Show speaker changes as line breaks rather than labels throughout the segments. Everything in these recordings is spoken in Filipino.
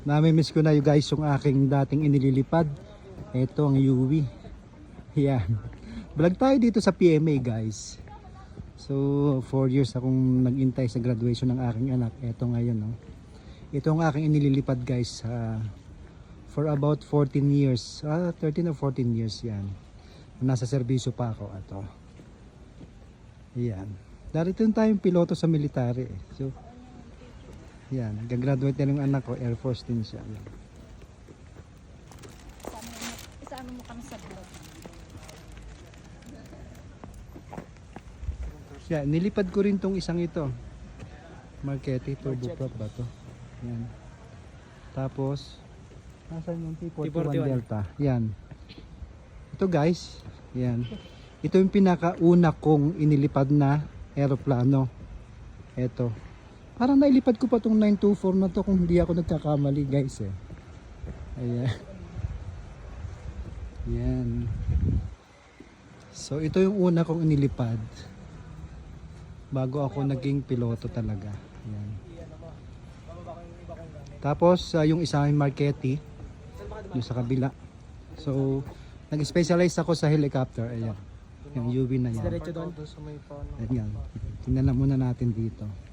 Namimiss ko na you guys yung aking dating inililipad. Ito ang Yui. Yan. Vlog tayo dito sa PMA guys. So, 4 years akong nagintay sa graduation ng aking anak. Ito ngayon, no. Ito ang aking inililipad guys sa for about 14 years. Ah, 13 or 14 years yan. Nasa serbisyo pa ako. Ito. Yan. Darito tayong piloto sa military. Eh. So, yan. Gagraduate na yung anak ko. Air Force din siya. Yan.
Isama mo kami sa vlog.
Yan. Nilipad ko rin tong isang ito. Marquette turboprop ba to? Yan. Tapos, Nasaan yung T41
T41.
Delta? Yan. Ito guys, yan. Ito yung pinakauna kong inilipad na aeroplano. Ito. Parang nailipad ko pa tong 924 na to kung hindi ako nagkakamali guys eh. Ayan. Yan. So ito yung una kong inilipad. Bago ako naging piloto talaga. Yan. Tapos ah, yung isa ay Marquette yung sa kabila. So, nag-specialize ako sa helicopter. Ayan. Yung UV na yan. Ayan. Tingnan na muna natin dito.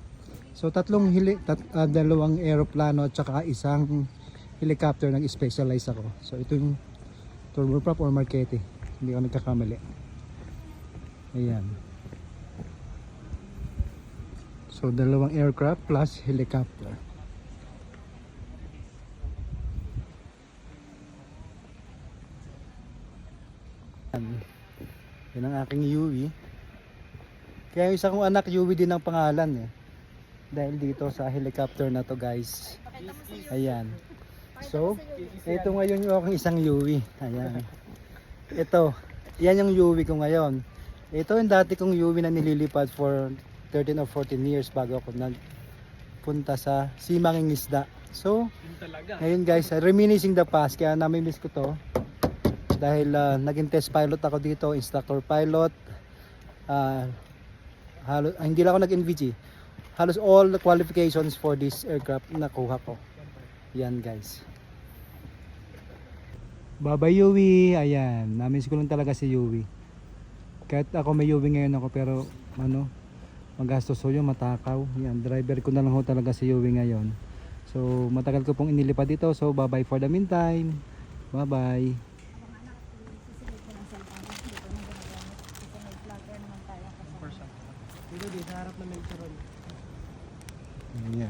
So, tatlong heli, tat, ah, dalawang aeroplano at saka isang helicopter nag-specialize ako. So, ito yung turboprop or Marquette. Hindi ako nagkakamali. Ayan. So, dalawang aircraft plus helicopter. Yan. Yan ang aking Yui. Kaya isa kong anak Yui din ang pangalan eh. Dahil dito sa helicopter na to guys. Ayan. So, ito ngayon yung aking isang Yui. Ayan. Ito. Yan yung Yui ko ngayon. Ito yung dati kong Yui na nililipad for 13 or 14 years bago ako nagpunta sa Simanging Isda. So, ngayon guys, reminiscing the past, kaya nami-miss ko to. Dahil ah, naging test pilot ako dito, instructor pilot. ah halo, ah, hindi lang ako nag-NVG. Halos all the qualifications for this aircraft nakuha ko. Yan guys. Baba Yui, ayan. Namiss ko lang talaga si Yui. Kahit ako may Yui ngayon ako pero ano, magastos ko yun, matakaw. Yan, driver ko na lang ho talaga si Yui ngayon. So, matagal ko pong inilipad dito. So, bye-bye for the meantime. Bye-bye.
Kasama.
Dito din, sa harap na may charon. Yeah.